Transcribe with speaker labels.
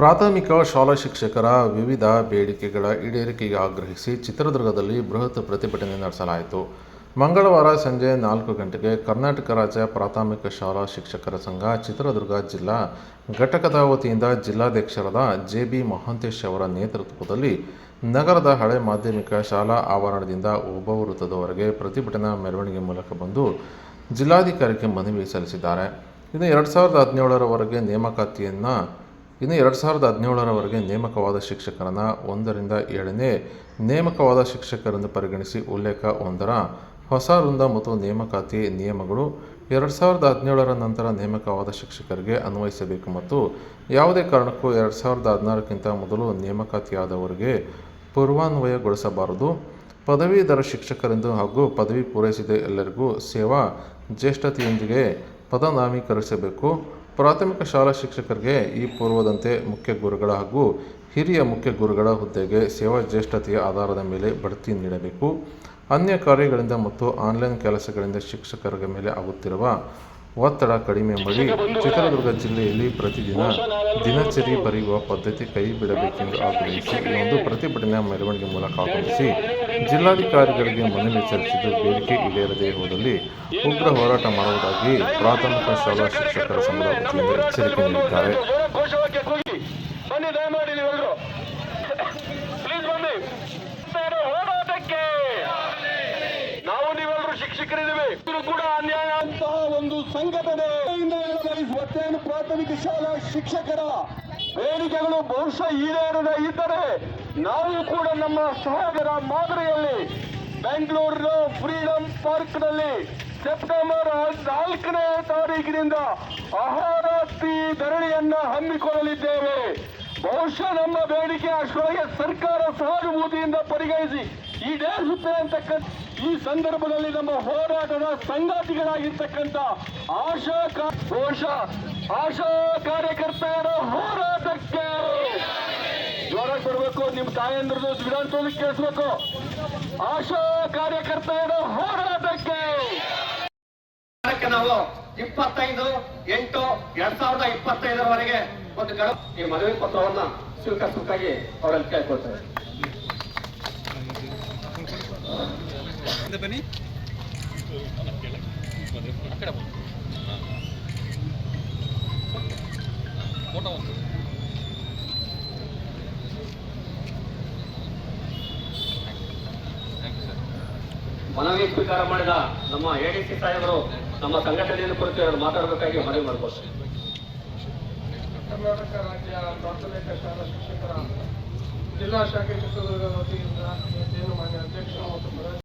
Speaker 1: ಪ್ರಾಥಮಿಕ ಶಾಲಾ ಶಿಕ್ಷಕರ ವಿವಿಧ ಬೇಡಿಕೆಗಳ ಈಡೇರಿಕೆಗೆ ಆಗ್ರಹಿಸಿ ಚಿತ್ರದುರ್ಗದಲ್ಲಿ ಬೃಹತ್ ಪ್ರತಿಭಟನೆ ನಡೆಸಲಾಯಿತು. ಮಂಗಳವಾರ ಸಂಜೆ ನಾಲ್ಕು ಗಂಟೆಗೆ ಕರ್ನಾಟಕ ರಾಜ್ಯ ಪ್ರಾಥಮಿಕ ಶಾಲಾ ಶಿಕ್ಷಕರ ಸಂಘ ಚಿತ್ರದುರ್ಗ ಜಿಲ್ಲಾ ಘಟಕದ ವತಿಯಿಂದ ಜಿಲ್ಲಾಧ್ಯಕ್ಷರಾದ ಜೆ ಬಿ ಮಹಾಂತೇಶ್ ಅವರ ನೇತೃತ್ವದಲ್ಲಿ ನಗರದ ಹಳೆ ಮಾಧ್ಯಮಿಕ ಶಾಲಾ ಆವರಣದಿಂದ ಒಬ್ಬ ವೃತ್ತದವರೆಗೆ ಪ್ರತಿಭಟನಾ ಮೆರವಣಿಗೆ ಮೂಲಕ ಬಂದು ಜಿಲ್ಲಾಧಿಕಾರಿಗೆ ಮನವಿ ಸಲ್ಲಿಸಿದ್ದಾರೆ. ಇನ್ನು ಎರಡು ಸಾವಿರದ ಹದಿನೇಳರವರೆಗೆ ನೇಮಕಾತಿಯನ್ನು ಇನ್ನು ಎರಡು ಸಾವಿರದ ಹದಿನೇಳರವರೆಗೆ ನೇಮಕವಾದ ಶಿಕ್ಷಕರನ್ನು ಒಂದರಿಂದ ಏಳನೇ ನೇಮಕವಾದ ಶಿಕ್ಷಕರೆಂದು ಪರಿಗಣಿಸಿ ಉಲ್ಲೇಖ ಒಂದರ ಹೊಸ ವೃಂದ ಮತ್ತು ನೇಮಕಾತಿ ನಿಯಮಗಳು ಎರಡು ಸಾವಿರದ ಹದಿನೇಳರ ನಂತರ ನೇಮಕವಾದ ಶಿಕ್ಷಕರಿಗೆ ಅನ್ವಯಿಸಬೇಕು ಮತ್ತು ಯಾವುದೇ ಕಾರಣಕ್ಕೂ ಎರಡು ಸಾವಿರದ ಹದಿನಾರಕ್ಕಿಂತ ಮೊದಲು ನೇಮಕಾತಿಯಾದವರಿಗೆ ಪೂರ್ವಾನ್ವಯಗೊಳಿಸಬಾರದು. ಪದವೀಧರ ಶಿಕ್ಷಕರೆಂದು ಹಾಗೂ ಪದವಿ ಪೂರೈಸಿದ ಎಲ್ಲರಿಗೂ ಸೇವಾ, ಜ್ಯೇಷ್ಠತೆಯೊಂದಿಗೆ ಪದನಾಮೀಕರಿಸಬೇಕು. ಪ್ರಾಥಮಿಕ ಶಾಲಾ ಶಿಕ್ಷಕರಿಗೆ ಈ ಪೂರ್ವದಂತೆ ಮುಖ್ಯ ಗುರುಗಳ ಹಾಗೂ ಹಿರಿಯ ಮುಖ್ಯ ಗುರುಗಳ ಹುದ್ದೆಗೆ ಸೇವಾ ಜ್ಯೇಷ್ಠತೆಯ ಆಧಾರದ ಮೇಲೆ ಬಡ್ತಿ ನೀಡಬೇಕು. ಅನ್ಯ ಕಾರ್ಯಗಳಿಂದ ಮತ್ತು ಆನ್ಲೈನ್ ಕೆಲಸಗಳಿಂದ ಶಿಕ್ಷಕರ ಮೇಲೆ ಆಗುತ್ತಿರುವ ಒತ್ತಡ ಕಡಿಮೆ ಮಾಡಿ ಚಿತ್ರದುರ್ಗ ಜಿಲ್ಲೆಯಲ್ಲಿ ಪ್ರತಿದಿನ ದಿನಚರಿ ಬರೆಯುವ ಪದ್ಧತಿ ಕೈ ಬಿಡಬೇಕೆಂದು ಆಗ್ರಹಿಸಿ ಒಂದು ಪ್ರತಿಭಟನಾ ಮೆರವಣಿಗೆ ಮೂಲಕ ಆಗಮಿಸಿ ಜಿಲ್ಲಾಧಿಕಾರಿಗಳಿಗೆ ಮನವಿ ಸಲ್ಲಿಸಿದ್ದು ಬೇಡಿಕೆ ಈಡೇರದೇ ಹೋದಲ್ಲಿ ಉಗ್ರ ಹೋರಾಟ ಮಾಡುವುದಾಗಿ ಪ್ರಾಥಮಿಕ ಶಾಲಾ ಶಿಕ್ಷಕರ ಸಂಘದ ವತಿಯಿಂದ ಎಚ್ಚರಿಕೆ ನೀಡಿದ್ದಾರೆ.
Speaker 2: ಸಂಘಟನೆ ಇಂದ ಪ್ರಾಥಮಿಕ ಶಾಲಾ ಶಿಕ್ಷಕರ ಬೇಡಿಕೆಗಳು ಬಹುಶಃ ಈಡೇರದ ಇದ್ದರೆ ನಾವು ಕೂಡ ನಮ್ಮ ಸಹೋದರ ಮಾದರಿಯಲ್ಲಿ ಬೆಂಗಳೂರಿನ ಫ್ರೀಡಂ ಪಾರ್ಕ್ನಲ್ಲಿ ಸೆಪ್ಟೆಂಬರ್ ನಾಲ್ಕನೇ ತಾರೀಕಿನಿಂದ ಅಹಾರಾತ್ರಿ ಧರಣಿಯನ್ನ ಹಮ್ಮಿಕೊಳ್ಳಲಿದ್ದೇವೆ. ಬಹುಶಃ ನಮ್ಮ ಬೇಡಿಕೆ ಅಷ್ಟೊಳಗೆ ಸರ್ಕಾರ ಸಹಾನುಭೂತಿಯಿಂದ ಪರಿಗಣಿಸಿ ಈಡೇರಿಸುತ್ತೆ ಅಂತಕ್ಕಂಥ ಈ ಸಂದರ್ಭದಲ್ಲಿ ನಮ್ಮ ಹೋರಾಟದ ಸಂಗಾತಿಗಳಾಗಿರ್ತಕ್ಕಂಥ ಆಶಾ ಬಹುಶಃ ಆಶಾ ಕಾರ್ಯಕರ್ತರ ಹೋರಾಟಕ್ಕೆ ಜೋರಾಗಿ ಬರಬೇಕು ನಿಮ್ಮ ತಾಯಂದ್ರದ್ದು ವಿಧಾನಸೌಧಕ್ಕೆ ಕೇಳಿಸ್ಬೇಕು. ಆಶಾ ಕಾರ್ಯಕರ್ತರ ಹೋರಾಟಕ್ಕೆ.
Speaker 3: ನಾವು ಇಪ್ಪತ್ತೈದು ಎಂಟು ಎರಡ್ ಸಾವಿರದ ಇಪ್ಪತ್ತೈದರವರೆಗೆ ಒಂದು ಗಡ ಈ ಮನವಿ ಪತ್ರವನ್ನ ಸ್ವೀಕರಿಸಬೇಕಾಗಿ ಅವರಲ್ಲಿ ಕೇಳ್ಕೊಳ್ತೇವೆ ಮನವಿ ಸ್ವೀಕಾರ ಮಾಡಿದ ನಮ್ಮ ಎಡಿಸಿ ಸಾಹೇಬರು ನಮ್ಮ ಸಂಘಟನೆಯನ್ನು ಕುರಿತು ಅವರು ಮಾತಾಡಬೇಕಾಗಿ ಮನವಿ ಮಾಡಿಕೊಳ್ತೇನೆ
Speaker 4: ಕರ್ನಾಟಕ ರಾಜ್ಯ ಪ್ರಾಥಮಿಕ ಶಾಲಾ ಶಿಕ್ಷಕರ ಜಿಲ್ಲಾ ಶಾಖೆ ಚಿತ್ರದುರ್ಗ ವತಿಯಿಂದ ಮಾನ್ಯ ಅಧ್ಯಕ್ಷ ಮತ್ತು